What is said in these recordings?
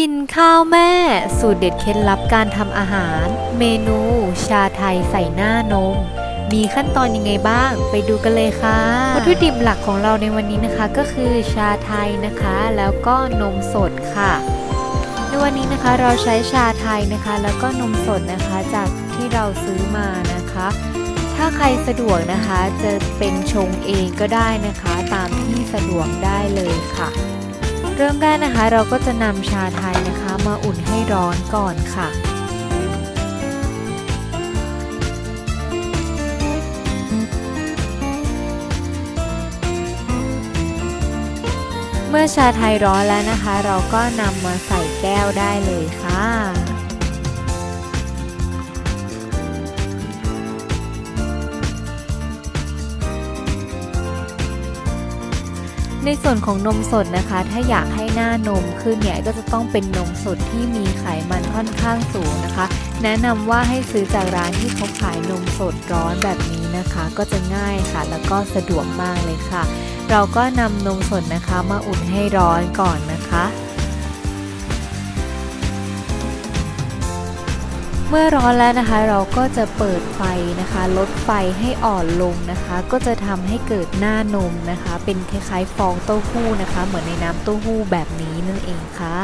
กินข้าวแม่ สูตรเด็ดเคล็ดลับการทำอาหาร เมนู ชาไทยใส่หน้านม มีขั้นตอนยังไงบ้าง ไปดูกันเลยค่ะ วัตถุดิบหลักของเราในวันนี้นะคะ ก็คือชาไทยนะคะ แล้วก็นมสดค่ะ ในวันนี้นะคะเราใช้ชาไทยนะคะ แล้วก็นมสดนะคะจากที่เราซื้อมานะคะ ถ้าใครสะดวกนะคะจะเป็นชงเองก็ได้นะคะ ตามที่สะดวกได้เลยค่ะ เริ่มแรกนะคะเราก็จะนำชาไทยนะคะ มาอุ่นให้ร้อนก่อนค่ะเมื่อชาไทยร้อนแล้วนะคะ เราก็นำมาใส่แก้วได้เลยค่ะ ในส่วนของนมสดนะคะ ถ้าอยากให้หน้านมขึ้นเนี่ยก็จะต้องเป็นนมสดที่มีไขมันค่อนข้างสูงนะคะ แนะนำว่าให้ซื้อจากร้านที่เขาขายนมสดร้อนแบบนี้นะคะ ก็จะง่ายค่ะ แล้วก็สะดวกมากเลยค่ะ เราก็นำนมสดนะคะมาอุ่นให้ร้อนก่อนนะคะ เมื่อร้อนแล้วนะคะเราก็จะเปิดไฟนะคะ ลดไฟให้อ่อนลงนะคะ ก็จะทำให้เกิดหน้านมนะคะ เป็นคล้ายๆฟองเต้าหู้นะคะ เหมือนในน้ำเต้าหู้แบบนี้นั่นเองค่ะ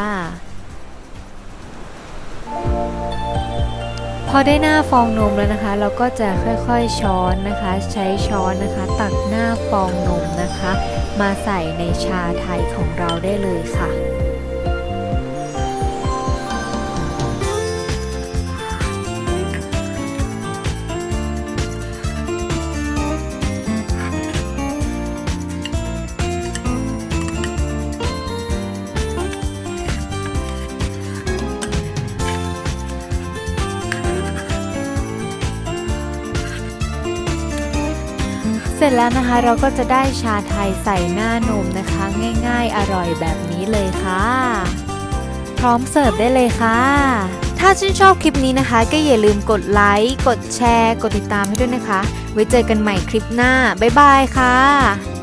พอได้หน้าฟองนมแล้วนะคะ เราก็จะค่อยๆช้อนนะคะ ใช้ช้อนนะคะ ตักหน้าฟองนมนะคะ มาใส่ในชาไทยของเราได้เลยค่ะ เสร็จแล้วนะคะเราก็จะได้ชาไทยใส่หน้านมนะคะ ง่ายๆ อร่อยแบบนี้เลยค่ะ พร้อมเสิร์ฟได้เลยค่ะ ถ้าชื่นชอบคลิปนี้นะคะ ก็อย่าลืมกดไลค์กดแชร์ กดติดตามให้ด้วยนะคะ ไว้เจอกันใหม่คลิปหน้า บ๊ายบายค่ะ